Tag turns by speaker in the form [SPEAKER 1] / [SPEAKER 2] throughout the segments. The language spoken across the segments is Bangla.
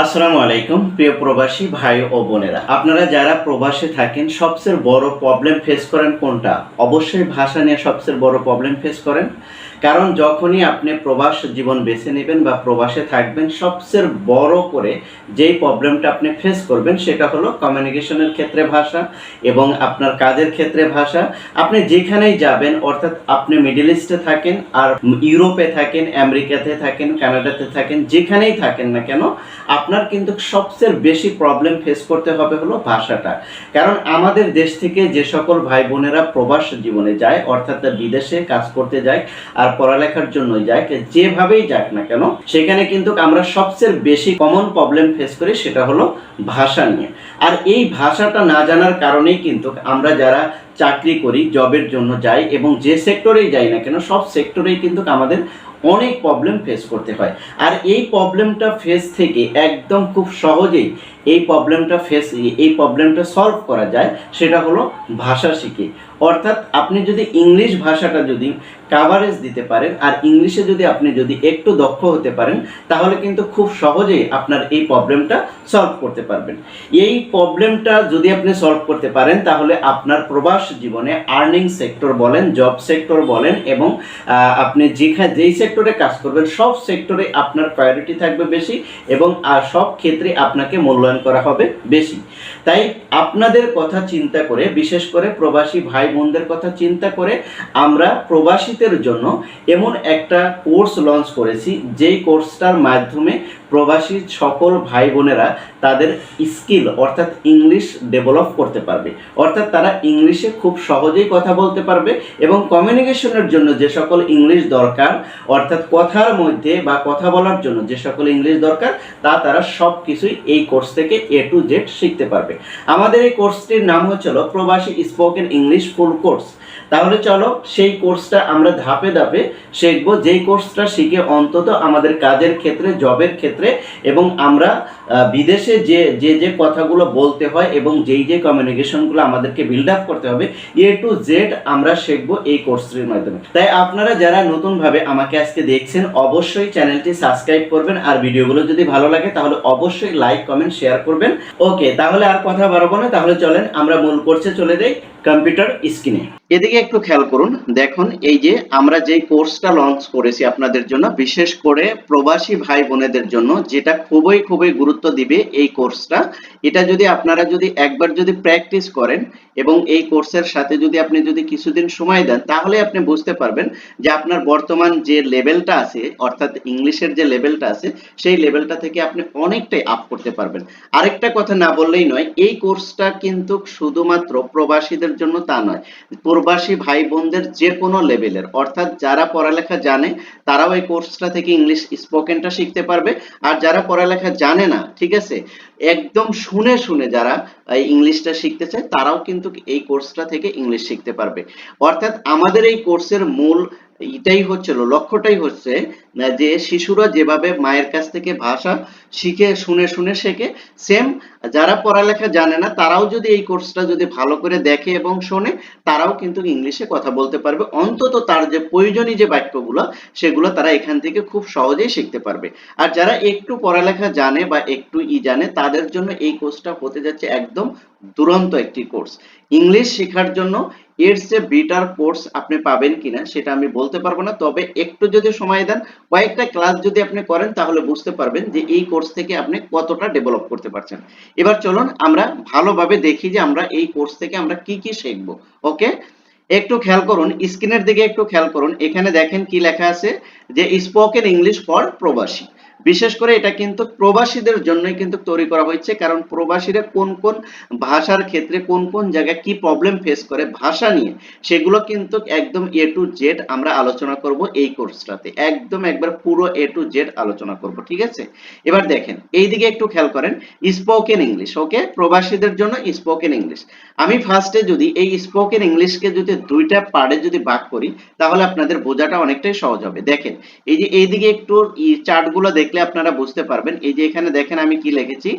[SPEAKER 1] আসসালামু আলাইকুম, প্রিয় প্রবাসী ভাই ও বোনেরা। আপনারা যারা প্রবাসে থাকেন, সবচেয়ে বড় প্রবলেম ফেস করেন কোনটা? অবশ্যই ভাষা নিয়ে সবচেয়ে বড় প্রবলেম ফেস করেন। কারণ যখনই আপনি প্রবাস জীবন বেছে নেবেন বা প্রবাসে থাকবেন, সবচেয়ে বড় করে যেই প্রবলেমটা আপনি ফেস করবেন সেটা হলো কমিউনিকেশনের ক্ষেত্রে ভাষা এবং আপনার কাজের ক্ষেত্রে ভাষা। আপনি যেখানেই যাবেন, অর্থাৎ আপনি মিডল ইস্টে থাকেন আর ইউরোপে থাকেন আমেরিকাতে থাকেন কানাডাতে থাকেন, যেখানেই থাকেন না কেন, আপনার কিন্তু সবচেয়ে বেশি প্রবলেম ফেস করতে হবে হলো ভাষাটা। কারণ আমাদের দেশ থেকে যে সকল ভাই বোনেরা প্রবাস জীবনে যায়, অর্থাৎ বিদেশে কাজ করতে যায়, আর পড়ালেখার জন্য যায় কে যেভাবেই যাক না কেন, সেখানে কিন্তু আমরা সবচেয়ে বেশি কমন প্রবলেম ফেস করি সেটা হলো ভাষা নিয়ে। আর এই ভাষাটা না জানার কারণেই কিন্তু আমরা যারা চাকরি করি জবের জন্য যাই এবং যে সেক্টরেই যাই না কেন, সব সেক্টরেই কিন্তু আমাদের অনেক প্রবলেম ফেস করতে হয়। আর এই প্রবলেমটা ফেস থেকে একদম খুব সহজেই এই প্রবলেমটা ফেস এই প্রবলেমটা সলভ করা যায়, সেটা হলো ভাষা শিখে। অর্থাৎ আপনি যদি ইংলিশ ভাষাটা যদি কাভারেজ দিতে পারেন, আর ইংলিশে যদি আপনি যদি একটু দক্ষ হতে পারেন, তাহলে কিন্তু খুব সহজেই আপনার এই প্রবলেমটা সলভ করতে পারবেন। এই প্রবলেমটা যদি আপনি সলভ করতে পারেন, তাহলে আপনার প্রবাস জীবনে আর্নিং সেক্টর বলেন জব সেক্টর বলেন, এবং আপনি যেখানে, যেই সেক্টরে কাজ করবেন, সব সেক্টরে আপনার প্রায়োরিটি থাকবে বেশি এবং আর সব ক্ষেত্রে আপনাকে মূল্যায়ন করা হবে বেশি। তাই আপনাদের কথা চিন্তা করে, বিশেষ করে প্রবাসী ভাই বোনদের কথা চিন্তা করে, আমরা প্রবাসীদের জন্য এমন একটা কোর্স লঞ্চ করেছি, যেই কোর্সটার মাধ্যমে প্রবাসী সকল ভাই বোনেরা তাদের স্কিল, অর্থাৎ ইংলিশ ডেভেলপ করতে পারবে। অর্থাৎ তারা ইংলিশে খুব সহজেই কথা বলতে পারবে এবং কমিউনিকেশনের জন্য যে সকল ইংলিশ দরকার, অর্থাৎ কথার মধ্যে বা কথা বলার জন্য যে সকল ইংলিশ দরকার, তা তারা সব কিছুই এই কোর্স থেকে এ টু জেড শিখতে পারবে। আমাদের এই কোর্সটির নাম হচ্ছিল প্রবাসী স্পোকেন ইংলিশ ফুল কোর্স। তাহলে চলো সেই কোর্সটা আমরা ধাপে ধাপে শিখব। যেই কোর্সটা শিখে অন্তত আমাদের কাজের ক্ষেত্রে জবের ক্ষেত্রে এবং আমরা বিদেশে যে যে যে কথাগুলো বলতে হয় এবং যেই যে কমিউনিকেশনগুলো আমাদেরকে বিল্ড আপ করতে হবে এ টু জেড আমরা শিখব এই কোর্সটির মাধ্যমে। তাই আপনারা যারা নতুনভাবে আমাকে আজকে দেখছেন, অবশ্যই চ্যানেলটি সাবস্ক্রাইব করবেন আর ভিডিওগুলো যদি ভালো লাগে, তাহলে অবশ্যই লাইক কমেন্ট শেয়ার করবেন। ওকে তাহলে আর কথা বাড়াবো না, তাহলে চলেন আমরা মূল কোর্সে চলে যাই কম্পিউটার স্ক্রিনে এদিকে একটু খেয়াল করুন, দেখুন, এই যে আমরা যে কোর্সটা লঞ্চ করেছি আপনাদের জন্য, বিশেষ করে প্রবাসী ভাই বোনেদের জন্য, যেটা খুবই খুবই গুরুত্ব দিবে এই কোর্সটা এটা যদি আপনারা যদি একবার যদি প্র্যাকটিস করেন এবং এই কোর্সের সাথে যদি আপনি যদি কিছুদিন সময় দেন, তাহলে আপনি বুঝতে পারবেন যে আপনার বর্তমান যে লেভেলটা আছে, অর্থাৎ ইংলিশের যে লেভেলটা আছে, সেই লেভেলটা থেকে আপনি অনেকটাই আপ করতে পারবেন। আরেকটা কথা না বললেই নয়, এই কোর্সটা কিন্তু শুধুমাত্র প্রবাসীদের জন্য তা নয়, প্রবাসী ভাই বোনদের যে কোনো লেভেলের অর্থাৎ যারা পড়ালেখা জানে, তারাও এই কোর্সটা থেকে ইংলিশ স্পোকেনটা শিখতে পারবে। আর যারা পড়ালেখা জানে না ঠিক আছে? একদম শুনে শুনে যারা ইংলিশটা শিখতে চায় তারাও কিন্তু এই কোর্সটা থেকে ইংলিশ শিখতে পারবে। অর্থাৎ আমাদের এই কোর্সের মূল এটাই হচ্ছিল লক্ষ্যটাই হচ্ছে যে শিশুরা যেভাবে মায়ের কাছ থেকে ভাষা শিখে, শুনে শুনে শেখে সেম যারা পড়ালেখা জানে না, তারাও যদি এই কোর্সটা যদি ভালো করে দেখে এবং শোনে, তারাও কিন্তু ইংলিশে কথা বলতে পারবে। অন্তত তার যে প্রয়োজনীয় যে বাক্যগুলো, সেগুলো তারা এখান থেকে খুব সহজেই শিখতে পারবে। আর যারা একটু পড়ালেখা জানে বা একটু ই জানে, তাদের জন্য এই কোর্সটা হতে যাচ্ছে একদম দুরন্ত একটি কোর্স ইংলিশ শেখার জন্য এর চেয়ে বেটার কোর্স আপনি পাবেন কিনা, সেটা আমি বলতে পারব না। তবে একটু যদি সময় দেন কয়েকটা ক্লাস যদি আপনি করেন, তাহলে বুঝতে পারবেন যে এই কোর্স থেকে আপনি কতটা ডেভেলপ করতে পারছেন। এবার চলুন আমরা ভালোভাবে দেখি যে আমরা এই কোর্স থেকে আমরা কি কি শিখব ওকে একটু খেয়াল করুন স্ক্রিনের দিকে একটু খেয়াল করুন। এখানে দেখেন কি লেখা আছে যে স্পোকেন ইংলিশ ফর প্রবাসী। বিশেষ করে এটা কিন্তু প্রবাসীদের জন্যই কিন্তু তৈরি করা হয়েছে, কারণ প্রবাসীরা কোন কোন ভাষার ক্ষেত্রে কোন কোন জায়গায় কি প্রবলেম ফেস করে ভাষা নিয়ে, সেগুলো কিন্তু একদম এ টু জেড আমরা আলোচনা করব এই কোর্সটাতে একদম একবার পুরো এ টু জেড আলোচনা করব, ঠিক আছে? এবার দেখেন, এইদিকে একটু খেয়াল করেন স্পোকেন ইংলিশ ওকে প্রবাসীদের জন্য স্পোকেন ইংলিশ আমি ফার্স্টে যদি এই স্পোকেন ইংলিশকে যদি দুইটা পার্টে যদি ভাগ করি, তাহলে আপনাদের বোঝাটা অনেকটাই সহজ হবে। দেখেন, এই যে এইদিকে একটু চার্টগুলো দেখতে দেখলে আপনারা বুঝতে পারবেন। এই যে এখানে দেখেন আমি কি লিখেছি।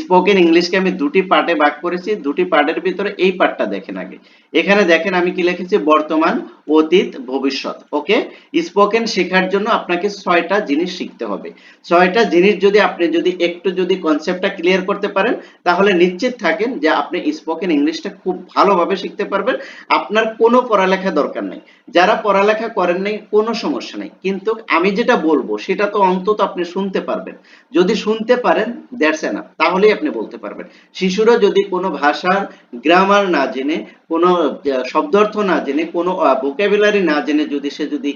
[SPEAKER 1] স্পোকেন ইংলিশকে আমি দুটি পার্টে ভাগ করেছি। দুটি পার্টের ভিতরে এই পার্টটা দেখেন আগে। এখানে দেখেন আমি কি লিখেছি? বর্তমান, অতীত, ভবিষ্যৎ। ওকে? স্পোকেন শেখার জন্য আপনাকে ছয়টা জিনিস শিখতে হবে। ছয়টা জিনিস যদি আপনি যদি একটু যদি কনসেপ্টটা ক্লিয়ার করতে পারেন, তাহলে নিশ্চিত থাকেন যে আপনি স্পোকেন ইংলিশটা খুব ভালোভাবে শিখতে পারবেন। আপনার কোনো পড়ালেখা দরকার নেই। যারা পড়ালেখা করেন নাই, কোনো সমস্যা নেই। কিন্তু আমি যেটা বলব, সেটা তো অন্তত আপনি শুনতে পারবেন। যদি শুনতে পারেন দ্যাটস এনাফ তাহলেই আপনি বলতে পারবেন। শিশুরা যদি কোনো ভাষার গ্রামার না জেনে, কোনো শব্দার্থ না জেনে, কোনো ভোকাবুলারি না জেনে যদি সে যদি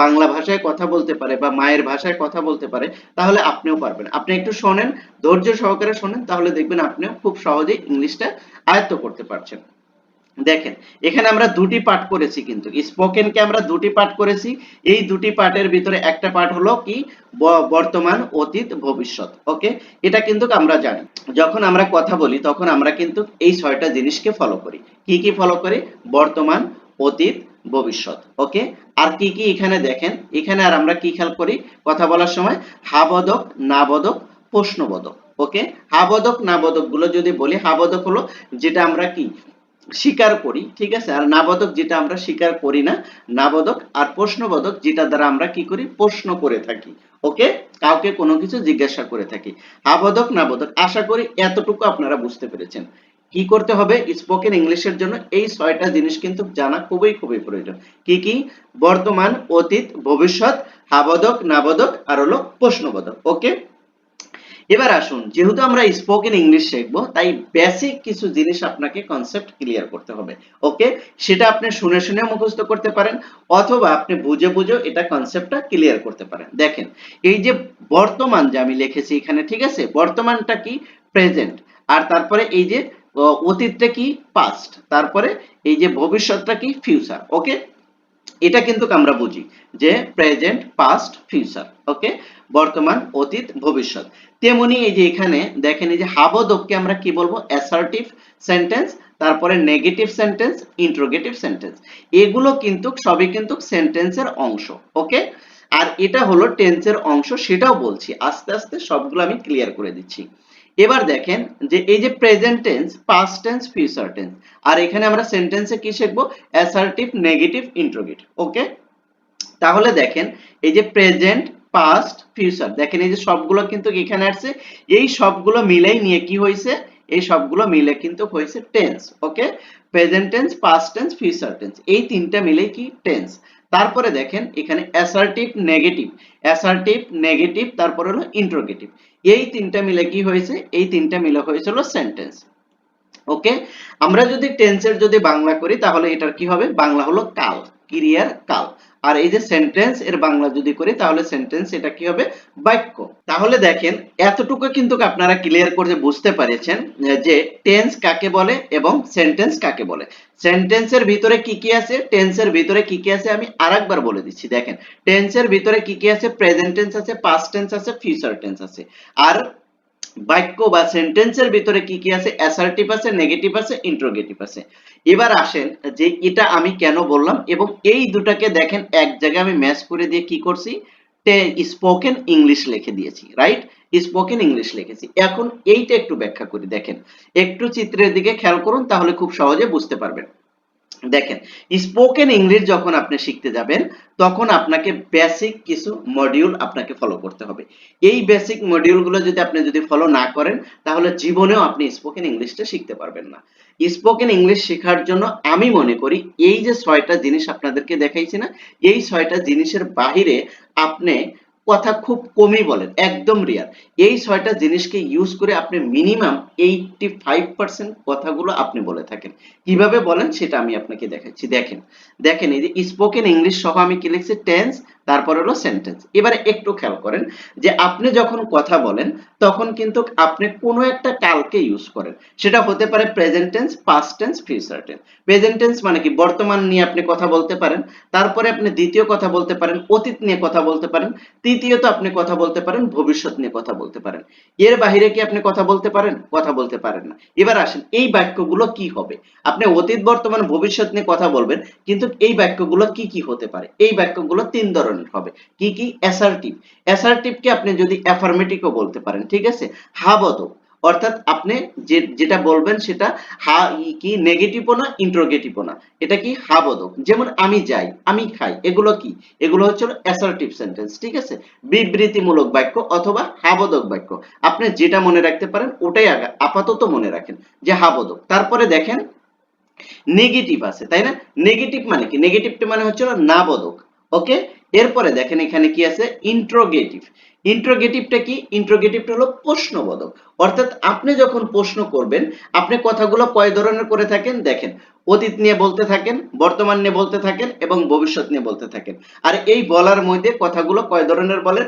[SPEAKER 1] বাংলা ভাষায় কথা বলতে পারে বা মায়ের ভাষায় কথা বলতে পারে, তাহলে আপনিও পারবেন। আপনি একটু শোনেন, ধৈর্য সহকারে শোনেন, তাহলে দেখবেন আপনিও খুব সহজেই ইংলিশটা আয়ত্ত করতে পারছেন। দেখেন, এখানে আমরা দুটি পাঠ করেছি কিন্তু। স্পোকেনকে আমরা দুটি পাঠ করেছি। এই দুটি পাঠের ভিতরে একটা পাঠ হলো কি? বর্তমান, অতীত, ভবিষ্যৎ। ওকে এটা কিন্তু আমরা জানি। যখন আমরা কথা বলি, তখন আমরা কিন্তু এই ছয়টা জিনিসকে ফলো করি। কি কি ফলো করি? বর্তমান, অতীত, ভবিষ্যৎ। ওকে আর কি কি এখানে দেখেন? এখানে আর আমরা কি খেয়াল করি? কথা বলার সময় হাবোধক নাবোধক প্রশ্নবোধক। ওকে হাবোধক নাবোধকগুলো যদি বলি হাবোধক হলো যেটা আমরা কি? স্বীকার করি, ঠিক আছে? আর নাবোধক যেটা আমরা স্বীকার করি না নাবোধক আর প্রশ্নবোধক যেটা দ্বারা আমরা কি করি? প্রশ্ন করে থাকি, ওকে? কাউকে কোনো কিছু জিজ্ঞাসা করে থাকি। আবোধক নাবোধক আশা করি এতটুকু আপনারা বুঝতে পেরেছেন। কি করতে হবে? স্পোকেন ইংলিশের জন্য এই ছয়টা জিনিস কিন্তু জানা খুবই খুবই প্রয়োজন। কি কি? বর্তমান, অতীত, ভবিষ্যৎ হাবোধক নাবোধক আর হলো প্রশ্নবোধক, ওকে? এবার আসুন, যেহেতু আমরা স্পোকেন ইংলিশ শিখব, তাই বেসিক কিছু জিনিস আপনাকে কনসেপ্ট ক্লিয়ার করতে হবে। ওকে সেটা আপনি শুনে শুনে মুখস্থ করতে পারেন, অথবা আপনি বুঝে বুঝে এটা কনসেপ্টটা ক্লিয়ার করতে পারেন। দেখেন, এই যে বর্তমান যে আমি লিখেছি এখানে, ঠিক আছে? বর্তমানটা কি? প্রেজেন্ট আর তারপরে এই যে, অতীতটা কি? পাস্ট তারপরে এই যে ভবিষ্যৎটা কি? ফিউচার ওকে এটা কিন্তু আমরা বুঝি যে প্রেজেন্ট পাস্ট ফিউচার ওকে বর্তমান, অতীত, ভবিষ্যৎ। তেমনি এই যে এখানে দেখেন এই যে হাবোধককে আমরা কি বলব? অ্যাসার্টিভ সেন্টেন্স তারপরে নেগেটিভ সেন্টেন্স ইন্ট্রোগেটিভ সেন্টেন্স এগুলো কিন্তু সবই কিন্তু সেন্টেন্সের অংশ ওকে আর এটা হলো টেন্সের অংশ, সেটাও বলছি। আস্তে আস্তে সবগুলো আমি ক্লিয়ার করে দিচ্ছি। এবার দেখেন যে এই যে present tense past tense future tense আর এখানে আমরা সেন্টেন্সে কি শিখব? অ্যাসার্টিভ নেগেটিভ ইন্ট্রোগেটিভ ওকে তাহলে দেখেন, এই যে প্রেজেন্ট পাস্ট ফিউচার দেখেন এই যে সবগুলো কিন্তু এখানে আসছে, এই সবগুলো মিলেই নিয়ে কি হয়েছে এই সবগুলো মিলে কিন্তু হয়েছে tense okay present tense past tense future tense এই তিনটা মিলেই কি? টেন্স তারপরে দেখেন, এখানে অ্যাসার্টিভ নেগেটিভ অ্যাসার্টিভ নেগেটিভ তারপরে হলো ইন্ট্রোগেটিভ এই তিনটা মিলে কি হয়েছে? এই তিনটা মিলে হয়েছিল সেন্টেন্স ওকে আমরা যদি টেন্সের যদি বাংলা করি, তাহলে এটার কি হবে? বাংলা হলো কাল ক্রিয়ার কাল। আর এই যে সেন্টেন্স এর বাংলা যদি করি, তাহলে সেন্টেন্স এটা কি হবে? বাক্য। তাহলে দেখেন, এতটুকু কিন্তু আপনারা ক্লিয়ার করে বুঝতে পেরেছেন যে টেন্স কাকে বলে এবং সেন্টেন্স কাকে বলে। সেন্টেন্সের ভিতরে কি কি আছে? টেন্সের ভিতরে কি কি আছে আমি আরেকবার বলে দিচ্ছি। দেখেন টেন্সের ভিতরে কি কি আছে? প্রেজেন্ট টেন্স আছে পাস্ট টেন্স আছে ফিউচার টেন্স আছে। আর বাক্য বা সেন্টেন্সের ভিতরে কি কি আছে? অ্যাসার্টিভ আছে নেগেটিভ আছে ইন্ট্রোগেটিভ আছে। এবার আসেন যে এটা আমি কেন বললাম এবং এই দুটাকে দেখেন এক জায়গায় আমি ম্যাচ করে দিয়ে কি করছি? স্পোকেন ইংলিশ লিখে দিয়েছি রাইট স্পোকেন ইংলিশ লিখেছি। এখন এইটা একটু ব্যাখ্যা করি, দেখেন। একটু চিত্রের দিকে খেয়াল করুন, তাহলে খুব সহজে বুঝতে পারবেন। দেখেন স্পোকেন ইংলিশ যখন আপনি শিখতে যাবেন, তখন আপনাকে বেসিক কিছু মডিউল আপনাকে ফলো করতে হবে। এই বেসিক মডিউলগুলো যদি আপনি যদি ফলো না করেন, তাহলে জীবনেও আপনি স্পোকেন ইংলিশটা শিখতে পারবেন না। স্পোকেন ইংলিশ শেখার জন্য আমি মনে করি, এই যে ছয়টা জিনিস আপনাদেরকে দেখাইছি না, এই ছয়টা জিনিসের বাহিরে আপনি কথা খুব কমই বলেন, একদম রিয়ার এই ছয়টা জিনিসকে ইউজ করে আপনি মিনিমাম এইটটি ফাইভ পার্সেন্ট কথাগুলো আপনি বলে থাকেন। কীভাবে বলেন সেটা আমি আপনাকে দেখাচ্ছি। দেখেন দেখেন এই যে স্পোকেন ইংলিশ সহ আমি কি লিখছি? টেন্স তারপর হলো সেন্টেন্স এবারে একটু খেয়াল করেন যে আপনি যখন কথা বলেন, তখন কিন্তু আপনি কোনো একটা কালকে ইউজ করেন। সেটা হতে পারে present tense past tense future tense present tense মানে কি? বর্তমান নিয়ে আপনি কথা বলতে পারেন, তারপরে আপনি দ্বিতীয় কথা বলতে পারেন, অতীত নিয়ে কথা বলতে পারেন, তৃতীয়ত আপনি কথা বলতে পারেন, ভবিষ্যৎ নিয়ে কথা বলতে পারেন। এর বাইরে কি আপনি কথা বলতে পারেন? কথা বলতে পারেন না। এবার আসেন, এই বাক্যগুলো কি হবে? আপনি অতীত, বর্তমান, ভবিষ্যৎ নিয়ে কথা বলবেন, কিন্তু এই বাক্যগুলো কি কি হতে পারে? এই বাক্যগুলো তিন ধরনের ধরনের হবে কি কি? অ্যাসার্টিভ অ্যাসার্টিভকে আপনি যদি অ্যাফার্মেটিভও বলতে পারেন, ঠিক আছে? হাবোধক অর্থাৎ আপনি যে, যেটা বলবেন সেটা হা কি? নেগেটিভও না ইন্ট্রোগেটিভও না। এটা কি? হাবোধক যেমন আমি যাই, আমি খাই, এগুলো কি? এগুলো হচ্ছে অ্যাসার্টিভ সেন্টেন্স ঠিক আছে? বিবৃতিমূলক বাক্য অথবা হাবোধক বাক্য। আপনি যেটা মনে রাখতে পারেন, ওটাই আপাতত মনে রাখেন যে হাবোধক তারপরে দেখেন নেগেটিভ আছে, তাই না? নেগেটিভ মানে কি? নেগেটিভটা মানে হচ্ছে না বোধক ওকে এরপরে দেখেন এখানে কি আছে? ইন্ট্রোগেটিভ ইন্ট্রোগেটিভটা কি? ইন্ট্রোগেটিভটা হলো প্রশ্নবোধক। অর্থাৎ আপনি যখন প্রশ্ন করবেন, আপনি কথাগুলো কয় ধরনের করে থাকেন? দেখেন, অতীত নিয়ে বলতে থাকেন, বর্তমান নিয়ে বলতে থাকেন এবং ভবিষ্যৎ নিয়ে বলতে থাকেন। আর এই বলার মধ্যে কথাগুলো কয় ধরনের বলেন?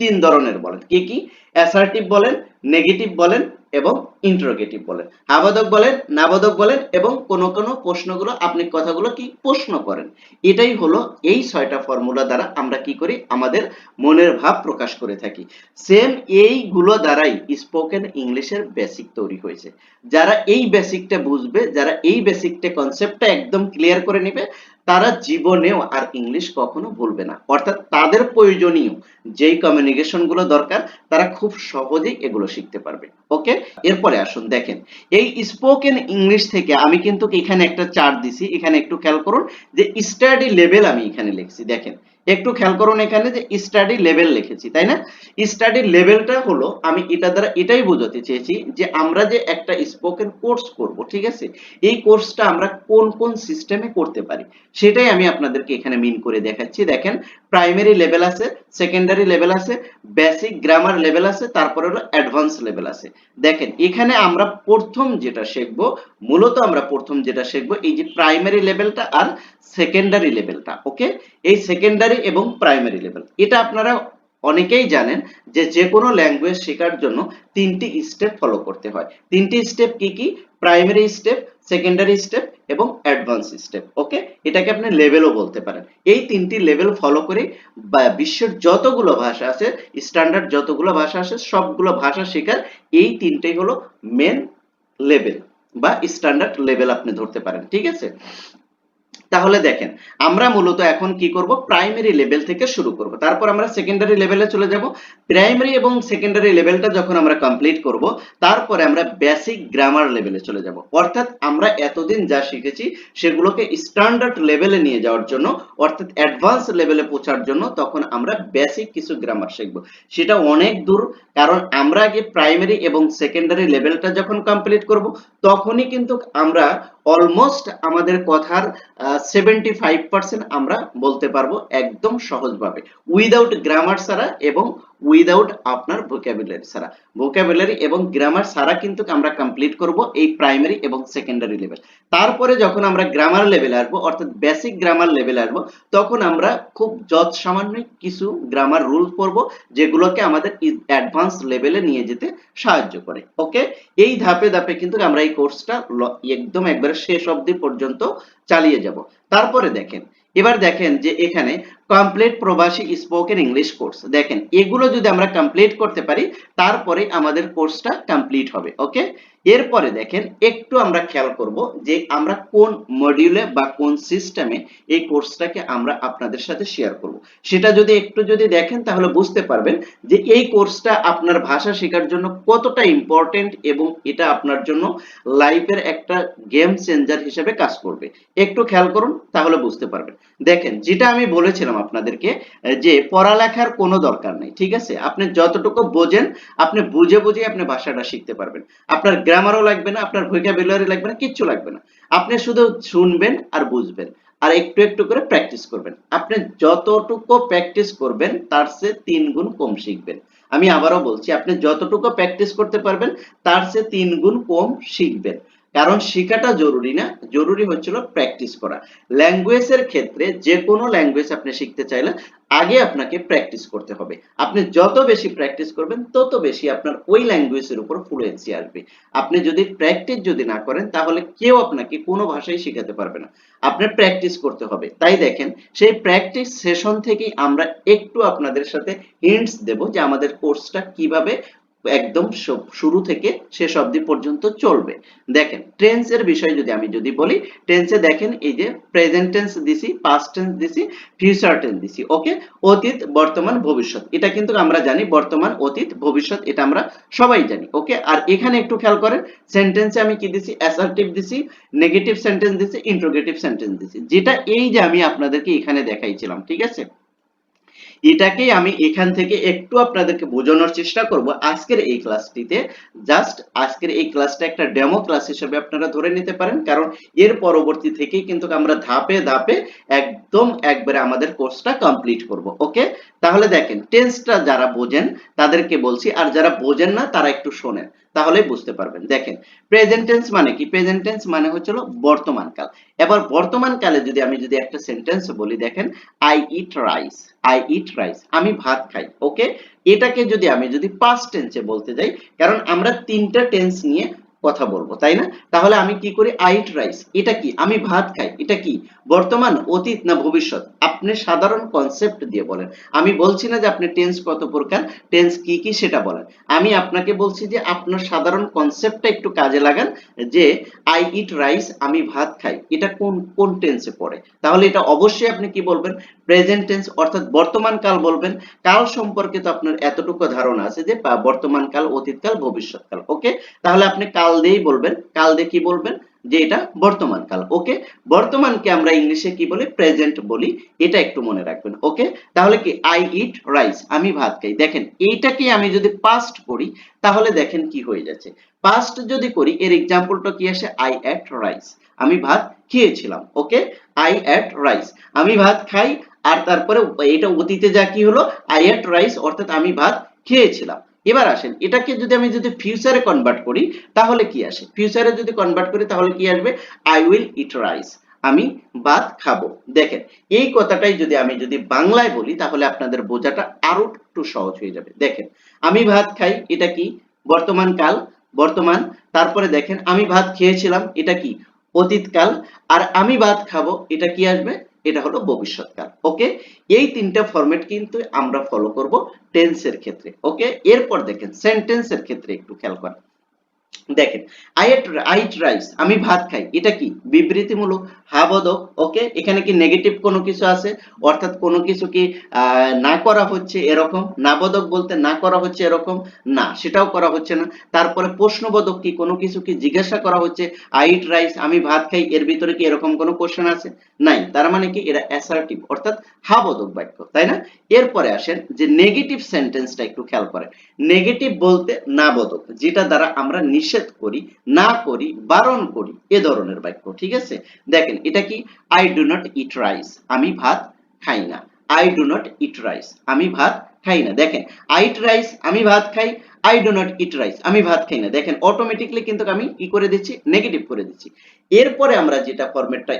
[SPEAKER 1] তিন ধরনের বলেন। কি কি? অ্যাসার্টিভ বলেন নেগেটিভ বলেন এবং ইন্টারোগেটিভ বলেন। আবাদক বলেন, নাবাদক বলেন এবং কোন কোন প্রশ্নগুলো আপনি কথাগুলো কি প্রশ্ন করেন। এটাই হলো এই ছয়টা ফর্মুলা দ্বারা আমরা কি করি? আমাদের মনের ভাব প্রকাশ করে থাকি। সেম এইগুলো দ্বারাই স্পোকেন ইংলিশের বেসিক তৈরি হয়েছে। যারা এই বেসিকটা বুঝবে, যারা এই বেসিকটা কনসেপ্টটা একদম ক্লিয়ার করে নেবে তারা জীবনেও আর ইংলিশ কখনো ভুলবে না। অর্থাৎ তাদের প্রয়োজনীয় যেই কমিউনিকেশনগুলো দরকার, তারা খুব সহজেই এগুলো শিখতে পারবে। ওকে এরপরে আসুন, দেখেন। এই স্পোকেন ইংলিশ থেকে আমি কিন্তু এখানে একটা চার্ট দিছি। এখানে একটু খেয়াল করুন যে স্টাডি লেভেল আমি এখানে লিখছি। দেখেন একটু খেয়াল করুন এখানে যে স্টাডি লেভেল লিখেছি, তাই না? স্টাডি লেভেলটা হলো আমি এটা দ্বারা এটাই বোঝাতে চেয়েছি যে আমরা যে একটা স্পোকেন কোর্স করব, ঠিক আছে? এই কোর্সটা আমরা কোন কোন সিস্টেমে করতে পারি? সেটাই আমি আপনাদেরকে এখানে মিন করে দেখাচ্ছি। দেখেন প্রাইমারি লেভেল আছে সেকেন্ডারি লেভেল আছে বেসিক গ্রামার লেভেল আছে, তারপরে হলো অ্যাডভান্স লেভেল আছে। দেখেন, এখানে আমরা প্রথম যেটা শিখব, মূলত আমরা প্রথম যেটা শিখব, এই যে প্রাইমারি লেভেলটা আর সেকেন্ডারি লেভেলটা ওকে এই সেকেন্ডারি এবং প্রাইমারি লেভেল এটা আপনারা অনেকেই জানেন যে যে কোনো ল্যাঙ্গুয়েজ শেখার জন্য তিনটি স্টেপ ফলো করতে হয়। তিনটি স্টেপ কি কি? প্রাইমারি স্টেপ সেকেন্ডারি স্টেপ এবং অ্যাডভান্স স্টেপ ওকে এটাকে আপনি লেভেলও বলতে পারেন। এই তিনটি লেভেল ফলো করে বিশ্বের যতগুলো ভাষা আছে স্ট্যান্ডার্ড যতগুলো ভাষা আছে, সবগুলো ভাষা শেখার এই তিনটেই হলো মেন লেভেল বা স্ট্যান্ডার্ড লেভেল আপনি ধরতে পারেন, ঠিক আছে? তাহলে দেখেন, আমরা মূলত এখন কি করব? প্রাইমারি লেভেল থেকে শুরু করব। তারপর আমরা সেকেন্ডারি লেভেলে চলে যাব। প্রাইমারি এবং সেকেন্ডারি লেভেলটা যখন আমরা কমপ্লিট করব, তারপরে আমরা বেসিক গ্রামার লেভেলে চলে যাব। অর্থাৎ আমরা এতদিন যা শিখেছি, সেগুলোকে স্ট্যান্ডার্ড লেভেলে নিয়ে যাওয়ার জন্য, অর্থাৎ অ্যাডভান্স লেভেলে পৌঁছার জন্য তখন আমরা বেসিক কিছু গ্রামার শিখব। সেটা অনেক দূর, কারণ আমরা আগে প্রাইমারি এবং সেকেন্ডারি লেভেলটা যখন কমপ্লিট করব, তখনই কিন্তু আমরা অলমোস্ট আমাদের কথার সেভেন্টি ফাইভ পার্সেন্ট আমরা বলতে পারব একদম সহজভাবে উইদাউট গ্রামার ছাড়া এবং উইদাউট আপনার ভোকাবুলারি ছাড়া। ভোকাবুলারি এবং গ্রামার ছাড়া কিন্তু আমরা কমপ্লিট করব এই প্রাইমারি এবং সেকেন্ডারি লেভেল তারপরে যখন আমরা গ্রামার লেভেলে আসব, অর্থাৎ বেসিক গ্রামার লেভেলে আসব, তখন আমরা খুব যৎ সামান্য কিছু গ্রামার রুল পড়ব, যেগুলোকে আমাদের অ্যাডভান্স লেভেলে নিয়ে যেতে সাহায্য করে। ওকে এই ধাপে ধাপে কিন্তু আমরা এই কোর্সটা একদম একবারে শেষ অবধি পর্যন্ত চালিয়ে যাব। তারপরে দেখেন, এবার দেখেন যে এখানে কমপ্লিট প্রবাসী স্পোকেন ইংলিশ কোর্স দেখেন, এগুলো যদি আমরা কমপ্লিট করতে পারি, তারপরে আমাদের কোর্সটা কমপ্লিট হবে ওকে এরপরে দেখেন, একটু আমরা খেয়াল করব যে আমরা কোন মডিউলে বা কোন সিস্টেমে এই কোর্সটাকে আমরা আপনাদের সাথে শেয়ার করব। সেটা যদি একটু যদি দেখেন, তাহলে বুঝতে পারবেন যে এই কোর্সটা আপনার ভাষা শেখার জন্য কতটা ইম্পর্টেন্ট এবং এটা আপনার জন্য লাইফের একটা গেম চেঞ্জার হিসেবে কাজ করবে। একটু খেয়াল করুন, তাহলে বুঝতে পারবেন। দেখেন, যেটা আমি বলেছিলাম আপনাদেরকে যে পড়ালেখার কোনো দরকার নেই, ঠিক আছে? আপনি যতটুকু বোঝেন, আপনি বুঝে বুঝে আপনি ভাষাটা শিখতে পারবেন। আপনার গ্রামারও লাগবে না, আপনার ভোকাবুলারি লাগবে না, কিচ্ছু লাগবে না। আপনি শুধু শুনবেন আর বুঝবেন, আর একটু একটু করে প্র্যাকটিস করবেন। আপনি যতটুকু প্র্যাকটিস করবেন, তার চেয়ে তিন গুণ কম শিখবেন। আমি আবারও বলছি, আপনি যতটুকু প্র্যাকটিস করতে পারবেন, তার চেয়ে তিন গুণ কম শিখবেন। কারণ শেখাটা জরুরি না, জরুরি হচ্ছিল প্র্যাকটিস করা। ল্যাঙ্গুয়েজের ক্ষেত্রে যে কোনো ল্যাঙ্গুয়েজ আপনি শিখতে চাইলে আগে আপনাকে প্র্যাকটিস করতে হবে। আপনি যত বেশি প্র্যাকটিস করবেন, তত বেশি আপনার ওই ল্যাঙ্গুয়েজের উপর ফ্লুয়েন্সি আসবে। আপনি যদি প্র্যাকটিস যদি না করেন, তাহলে কেউ আপনাকে কোনো ভাষাই শেখাতে পারবে না। আপনার প্র্যাকটিস করতে হবে। তাই দেখেন, সেই প্র্যাকটিস সেশন থেকেই আমরা একটু আপনাদের সাথে হিন্টস দেব যে আমাদের কোর্সটা কীভাবে একদম শুরু থেকে শেষ অবধি পর্যন্ত চলবে। দেখেন টেন্স এর বিষয় যদি আমি যদি বলি টেন্সে দেখেন এই যে প্রেজেন্ট টেন্স দিছি পাস্ট টেন্স দিছি ফিউচার টেন্স দিছি। ওকে অতীত, বর্তমান, ভবিষ্যৎ। এটা কিন্তু আমরা জানি, বর্তমান, অতীত, ভবিষ্যৎ, এটা আমরা সবাই জানি। ওকে আর এখানে একটু খেয়াল করেন সেন্টেন্সে আমি কি দিছি? অ্যাসার্টিভ দিছি নেগেটিভ সেন্টেন্স দিছি ইন্ট্রোগেটিভ সেন্টেন্স দিছি। যেটা এই যে আমি আপনাদেরকে এখানে দেখাইছিলাম, ঠিক আছে? এটাকেই আমি এখান থেকে একটু আপনাদেরকে বোঝানোর চেষ্টা করব আজকের এই ক্লাসটিতে। জাস্ট আজকের এই ক্লাসটা একটা ডেমো ক্লাস হিসেবে আপনারা ধরে নিতে পারেন, কারণ এর পরবর্তী থেকেই কিন্তু আমরা ধাপে ধাপে একদম একবারে আমাদের কোর্সটা কমপ্লিট করব, ওকে? তাহলে দেখেন টেন্সটা যারা বোঝেন তাদেরকে বলছি, আর যারা বোঝেন না তারা একটু শোনেন। তাহলেই বুঝতে পারবেন। দেখেন প্রেজেন্ট টেন্স মানে কি? প্রেজেন্ট টেন্স মানে হচ্ছে হলো বর্তমান কাল। এবার বর্তমান কালে যদি আমি যদি একটা সেন্টেন্স বলি, দেখেন I eat rice I eat rice আমি ভাত খাই। ওকে এটাকে যদি আমি যদি পাস্ট টেন্সে বলতে যাই, কারণ আমরা তিনটা টেন্স নিয়ে কথা বলব, তাই না? তাহলে আমি কি করি? আই ইট রাইস এটা কি? আমি ভাত খাই। এটা কি? বর্তমান অতীত না ভবিষ্যৎ? আপনি সাধারণ কনসেপ্ট দিয়ে বলেন। আমি বলছি না যে আপনি টেন্স কত প্রকার? টেন্স কি কি সেটা বলেন। আমি আপনাকে বলছি যে আপনার সাধারণ কনসেপ্টটা একটু কাজে লাগান যে আই ইট রাইস আমি ভাত খাই। এটা কোন কোন টেন্সে পড়ে? তাহলে এটা অবশ্যই আপনি কি বলবেন? প্রেজেন্ট টেন্স অর্থাৎ বর্তমান কাল বলবেন। কাল সম্পর্কে তো আপনার এতটুকু ধারণা আছে যে বর্তমান কাল, অতীত কাল, ভবিষ্যৎ কাল। ওকে তাহলে আপনি কাল দিয়েই বলবেন, কাল দিয়ে কি বলবেন? যে এটা বর্তমান কাল, ওকে? বর্তমানকে আমরা ইংলিশে কি বলি? প্রেজেন্ট বলি, এটা একটু মনে রাখবেন, ওকে? তাহলে কি আই ইট রাইস আমি ভাত খাই। দেখেন, এইটাকে আমি যদি পাস্ট করি, তাহলে দেখেন কি হয়ে যাচ্ছে। পাস্ট যদি করি, এর এক্সাম্পলটা কি আসে? আই এট রাইস আমি ভাত খেয়েছিলাম, ওকে? আই এট রাইস আমি ভাত খাই, আর তারপরে এটা অতীতে যা কি হলো? আই এট রাইস অর্থাৎ আমি ভাত খেয়েছিলাম। এবার আসেন, এটাকে যদি আমি যদি ফিউচারে কনভার্ট করি, তাহলে কি আসে? ফিউচারে যদি কনভার্ট করি, তাহলে কি আসবে? আই উইল ইট রাইস আমি ভাত খাব। দেখেন, এই কথাটাই যদি আমি যদি বাংলায় বলি, তাহলে আপনাদের বোঝাটা আরও একটু সহজ হয়ে যাবে। দেখেন, আমি ভাত খাই, এটা কি? বর্তমান কাল, বর্তমান। তারপরে দেখেন, আমি ভাত খেয়েছিলাম, এটা কি? অতীতকাল। আর আমি ভাত খাব, এটা কি আসবে? এটা হলো ভবিষ্যৎকাল ওকে এই তিনটা ফরম্যাট কিন্তু আমরা ফলো করব টেন্সের ক্ষেত্রে ওকে এরপর দেখেন সেন্টেন্সের ক্ষেত্রে একটু খেয়াল করেন। দেখেন আই এট আইট রাইস, আমি ভাত খাই, এটা কি? বিবৃতিমূলক হাবোধক ওকে? এখানে কি নেগেটিভ কোনো কিছু আছে? অর্থাৎ কোনো কিছু কি না করা হচ্ছে এরকম? নাবোধক বলতে না করা হচ্ছে এরকম? না, সেটাও করা হচ্ছে না। তারপরে প্রশ্নবোধক কি কোনো কিছু কি জিজ্ঞাসা করা হচ্ছে? আইট রাইস, আমি ভাত খাই, এর ভিতরে কি এরকম কোনো কোশ্চেন আছে? নাই, তার মানে কি এরা অ্যাসার্টিভ অর্থাৎ হাবদক বাক্য, তাই না? এরপরে আসেন যে নেগেটিভ সেন্টেন্সটা একটু খেয়াল করেন। নেগেটিভ বলতে না বোধক যেটা দ্বারা আমরা নিষেধ করি, না করি, বারণ করি, এ ধরনের বাক্য, ঠিক আছে? দেখেন, এটা কি? I do not eat rice আমি ভাত খাই না। I do not eat rice আমি ভাত খাই না। দেখেন আই ইট রাইস আমি ভাত খাই I do not eat rice আমি ভাত খাই না। দেখেন অটোমেটিকলি কিন্তু আমি কি করে দিচ্ছি? নেগেটিভ করে দিচ্ছি। এরপরে আমরা যেটা ফরম্যাটটা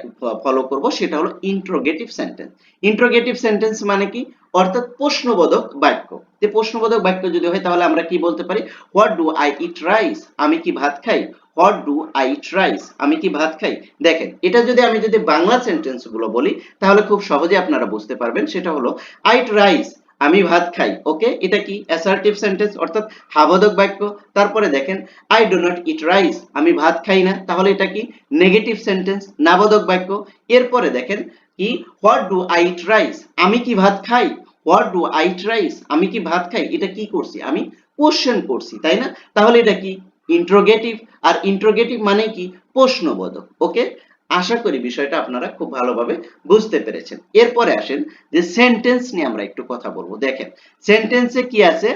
[SPEAKER 1] ফলো করব, সেটা হলো ইন্ট্রোগেটিভ সেন্টেন্স ইন্ট্রোগেটিভ সেন্টেন্স মানে কি? অর্থাৎ প্রশ্নবোধক বাক্য। যে প্রশ্নবোধক বাক্য যদি হয়, তাহলে আমরা কি বলতে পারি? What do I eat rice আমি কি ভাত খাই? What do I eat rice আমি কি ভাত খাই? দেখেন, এটা যদি আমি যদি বাংলা সেন্টেন্সগুলো বলি, তাহলে খুব সহজে আপনারা বুঝতে পারবেন। সেটা হলো আই ইট রাইস আমি ভাত খাই। ওকে? এটা কি? অ্যাসার্টিভ সেন্টেন্স অর্থাৎ হাবোধক বাক্য। তারপরে দেখেন I do not eat rice আমি ভাত খাই না। তাহলে এটা কি? নেগেটিভ সেন্টেন্স নাবোধক বাক্য। এরপরে দেখেন কি? What do I eat rice আমি কি ভাত খাই? What do I eat rice আমি কি ভাত খাই? এটা কি করছি? আমি কোশ্চেন করছি, তাই না? তাহলে এটা কি? ইন্ট্রোগেটিভ আর ইন্ট্রোগেটিভ মানে কি? প্রশ্নবোধক ওকে আশা করি বিষয়টা আপনারা খুব ভালোভাবে বুঝতে পেরেছেন। এরপরে আসেন যে সেন্টেন্স নিয়ে আমরা একটু কথা বলব। দেখেন সেন্টেন্সে কি আছে?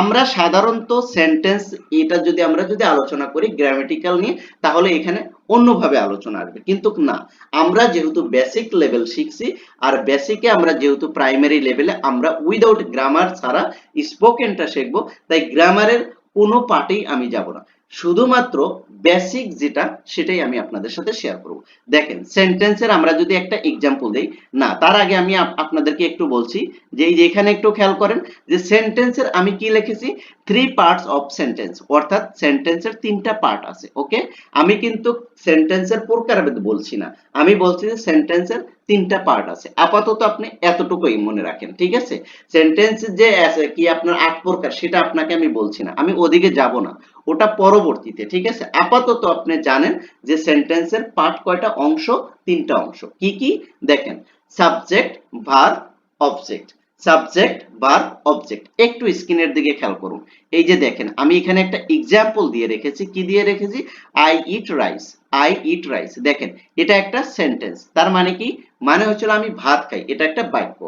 [SPEAKER 1] আমরা সাধারণত সেন্টেন্স এটা যদি আমরা যদি আলোচনা করি গ্রামেটিক্যাল নিয়ে, তাহলে এখানে অন্যভাবে আলোচনা আসবে। কিন্তু না, আমরা যেহেতু বেসিক লেভেল শিখছি, আর বেসিকে আমরা যেহেতু প্রাইমারি লেভেলে আমরা উইদাউট গ্রামার ছাড়া স্পোকেনটা শিখব, তাই গ্রামারের কোনো পার্টেই আমি যাব না। শুধুমাত্র বেসিক যেটা, সেটাই আমি আপনাদের সাথে শেয়ার করব। দেখেন সেন্টেন্সের আমরা যদি একটা এক্সাম্পল দেই, না, তার আগে আমি আপনাদেরকে একটু বলছি যে, এই এখানে একটু খেয়াল করেন যে সেন্টেন্সের আমি কি লিখেছি? থ্রি পার্টস অফ সেন্টেন্স অর্থাৎ সেন্টেন্সের তিনটা পার্ট আছে ওকে আমি কিন্তু সেন্টেন্সের প্রকারভেদ বলছি না, আমি বলছি যে সেন্টেন্সের তিনটা পার্ট আছে। আপাতত আপনি এতটুকুই মনে রাখেন, ঠিক আছে? সেন্টেন্স যে আছে, কি আপনার আট প্রকার, সেটা আপনাকে আমি বলছি না, আমি ওদিকে যাব না, ওটা পরবর্তীতে, ঠিক আছে? আপাতত আপনি জানেন যে সেন্টেন্সের পার্ট কয়টা অংশ? তিনটা অংশ। কি কি? দেখেন subject verb object subject verb object. একটু স্ক্রিনের দিকে খেয়াল করুন। এই যে দেখেন, আমি এখানে একটা এক্সাম্পল দিয়ে রেখেছি। কি দিয়ে রেখেছি? I eat rice I eat rice দেখেন, এটা একটা সেন্টেন্স তার মানে কি? মানে হচ্ছিল আমি ভাত খাই। এটা একটা বাক্য।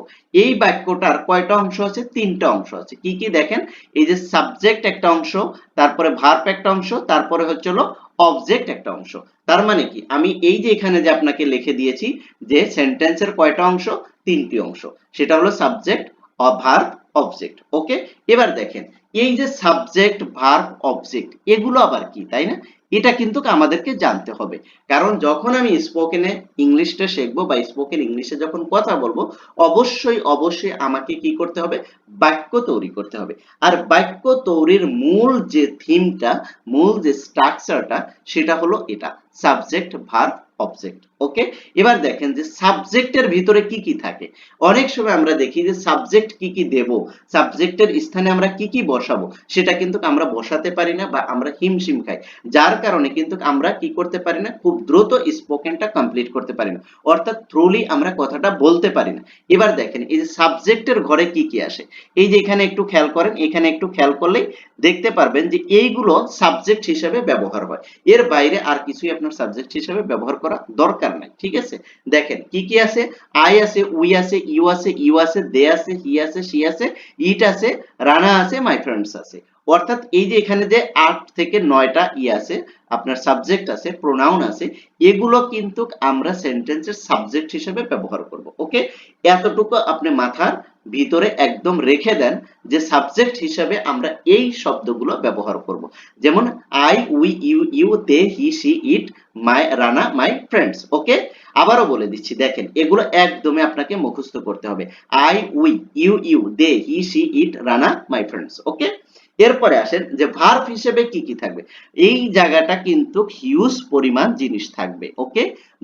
[SPEAKER 1] এই বাক্যটার কয়টা অংশ আছে? তিনটা অংশ আছে। কি কি দেখেন? এই যে সাবজেক্ট একটা অংশ, তারপরে ভার্ব একটা অংশ, তারপরে হচ্ছিল অবজেক্ট একটা অংশ। তার মানে কি? আমি এই যে এখানে যে আপনাকে লিখে দিয়েছি যে সেন্টেন্সের কয়টা অংশ তিনটি অংশ। সেটা হলো সাবজেক্ট ভার্ব অবজেক্ট ওকে এবার দেখেন, এই যে সাবজেক্ট ভার্ব অবজেক্ট এগুলো আবার কি, তাই না? এটা কিন্তু আমাদেরকে জানতে হবে। কারণ যখন আমি স্পোকেনে ইংলিশটা শিখব বা স্পোকেন ইংলিশে যখন কথা বলব, অবশ্যই অবশ্যই আমাকে কি করতে হবে? বাক্য তৈরি করতে হবে। আর বাক্য তৈরির মূল যে থিমটা মূল যে স্ট্রাকচারটা সেটা হলো এটা সাবজেক্ট ভার্ব অবজেক্ট ওকে এবার দেখেন যে সাবজেক্টের ভিতরে কি কি থাকে? অনেক সময় আমরা দেখি যে সাবজেক্ট কি কি দেব? সাবজেক্টের স্থানে আমরা কি কি বসাবো? সেটা কিন্তু আমরা বসাতে পারি না বা আমরা হিমশিম খাই। যার কারণে কিন্তু আমরা কি করতে পারি না? খুব দ্রুত স্পোকেনটা কমপ্লিট করতে পারি না। অর্থাৎ থ্রুলি আমরা কথাটা বলতে পারি না। এবার দেখেন, এই যে সাবজেক্টের ঘরে কি কি আসে? এই যে এখানে একটু খেয়াল করেন, এখানে একটু খেয়াল করলেই দেখতে পারবেন যে এইগুলো সাবজেক্ট হিসেবে ব্যবহার হয়। এর বাইরে আর কিছুই আপনার সাবজেক্ট হিসেবে ব্যবহার করা দরকার নাই, ঠিক আছে? দেখেন, কি কি আছে? আই আছে উই আছে ইউ আছে ইউ আছে দে আছে হি আছে সি আছে ইট আছে রানা আছে মাই ফ্রেন্ডস আছে। অর্থাৎ এই যে এখানে যে আট থেকে নয়টা ই আছে, আপনার সাবজেক্ট আছে প্রোনাউন আছে, এগুলো কিন্তু আমরা সেন্টেন্সের সাবজেক্ট হিসেবে ব্যবহার করব ওকে এতটুকু আপনি মাথার ভিতরে একদম রেখে দেন যে সাবজেক্ট হিসাবে আমরা এই শব্দগুলো ব্যবহার করব। যেমন I we you you they he she it my Rana my friends okay আবারও বলে দিচ্ছি, দেখেন, এগুলো একদমই আপনাকে মুখস্থ করতে হবে। I we you you they he she it Rana my friends okay এরপরে আসেন যে ভার্ব হিসেবে কি কি থাকবে? এই জায়গাটা কিন্তু হিউজ পরিমাণ জিনিস থাকবে ওকে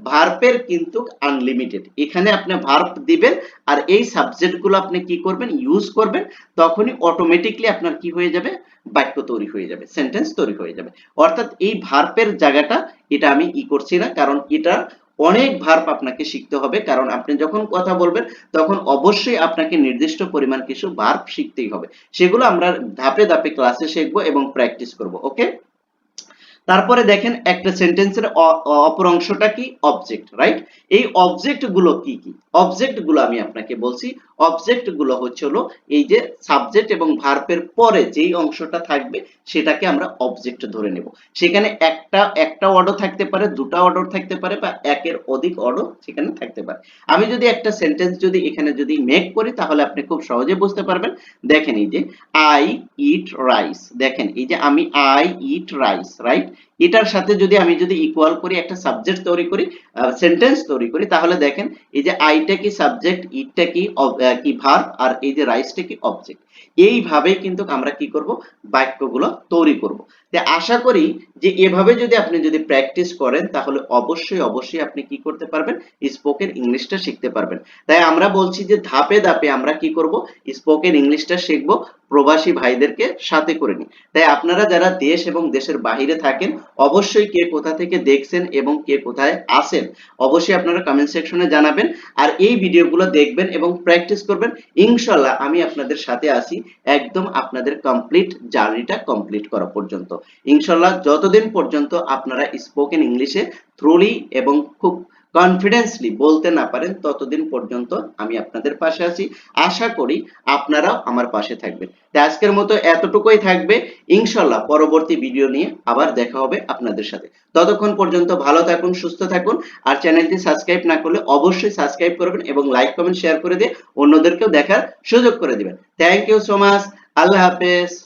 [SPEAKER 1] ভার্বের কিন্তু আনলিমিটেড এখানে আপনি ভার্ব দিবেন আর এই সাবজেক্টগুলো আপনি কি করবেন? ইউজ করবেন, তখনই অটোমেটিকলি আপনার কি হয়ে যাবে? বাক্য তৈরি হয়ে যাবে সেন্টেন্স তৈরি হয়ে যাবে। অর্থাৎ এই ভার্বের জায়গাটা এটা আমি ই করছি না, কারণ এটা অনেক ভার্ব আপনাকে শিখতে হবে, কারণ আপনি যখন কথা বলবেন, তখন অবশ্যই আপনাকে নির্দিষ্ট পরিমাণ কিছু ভার্ব শিখতেই হবে। সেগুলো আমরা ধাপে ধাপে ক্লাসে শিখব এবং প্র্যাকটিস করব ওকে তারপরে দেখেন একটা সেন্টেন্সের অপর অংশটা কি? অবজেক্ট রাইট এই অবজেক্টগুলো কি কি? অবজেক্টগুলো আমি আপনাকে বলছি। অবজেক্টগুলো হচ্ছে হলো এই যে সাবজেক্ট এবং ভার্বের পরে যেই অংশটা থাকবে সেটাকে আমরা অবজেক্ট ধরে নেব। সেখানে একটা একটা অর্ডার থাকতে পারে, দুটা অর্ডার থাকতে পারে বা একের অধিক অর্ডার সেখানে থাকতে পারে। আমি যদি একটা সেন্টেন্স যদি এখানে যদি মেক করি তাহলে আপনি খুব সহজে বুঝতে পারবেন। দেখেন এই যে আই ইট রাইস দেখেন এই যে আমি আই ইট রাইস রাইট এটার সাথে যদি আমি যদি ইকুয়াল করি একটা সাবজেক্ট তৈরি করি সেন্টেন্স তৈরি করি। তাহলে দেখেন, এই যে আইটা কি সাবজেক্ট ইটটা কি কি ভার্ব আর এই যে রাইসটা কি অবজেক্ট এইভাবেই কিন্তু আমরা কি করব? বাক্যগুলো তৈরি করব। তো আশা করি যে এভাবে যদি আপনি যদি প্র্যাকটিস করেন, তাহলে অবশ্যই অবশ্যই আপনি কি করতে পারবেন? স্পোকেন ইংলিশটা শিখতে পারবেন। তাই আমরা বলছি যে ধাপে ধাপে আমরা কি করব? স্পোকেন ইংলিশটা শিখব, প্রবাসী ভাইদেরকে সাথে করে নিই তাই আপনারা যারা দেশ এবং দেশের বাইরে থাকেন, অবশ্যই কে কোথা থেকে দেখছেন এবং কে কোথায় আছেন অবশ্যই আপনারা কমেন্ট সেকশনে জানাবেন আর এই ভিডিওগুলো দেখবেন এবং প্র্যাকটিস করবেন। ইনশাল্লাহ আমি আপনাদের সাথে আসি একদম আপনাদের কমপ্লিট জার্নিটা কমপ্লিট করা পর্যন্ত। ইনশাল্লাহ যতদিন পর্যন্ত আপনারা স্পোকেন ইংলিশে থ্রুলি এবং খুব কনফিডেন্সলি বলতে না পারেন, ততদিন পর্যন্ত আমি আপনাদের পাশে আছি। আশা করি আপনারাও আমার পাশে থাকবেন। আজকের মতো এতটুকুই থাকবে। ইনশাল্লাহ পরবর্তী ভিডিও নিয়ে আবার দেখা হবে আপনাদের সাথে। ততক্ষণ পর্যন্ত ভালো থাকুন, সুস্থ থাকুন। আর চ্যানেলটি সাবস্ক্রাইব না করলে অবশ্যই সাবস্ক্রাইব করবেন এবং লাইক কমেন্ট শেয়ার করে দিয়ে অন্যদেরকেও দেখার সুযোগ করে দিবেন। থ্যাংক ইউ সো মাচ আল্লাহ হাফেজ।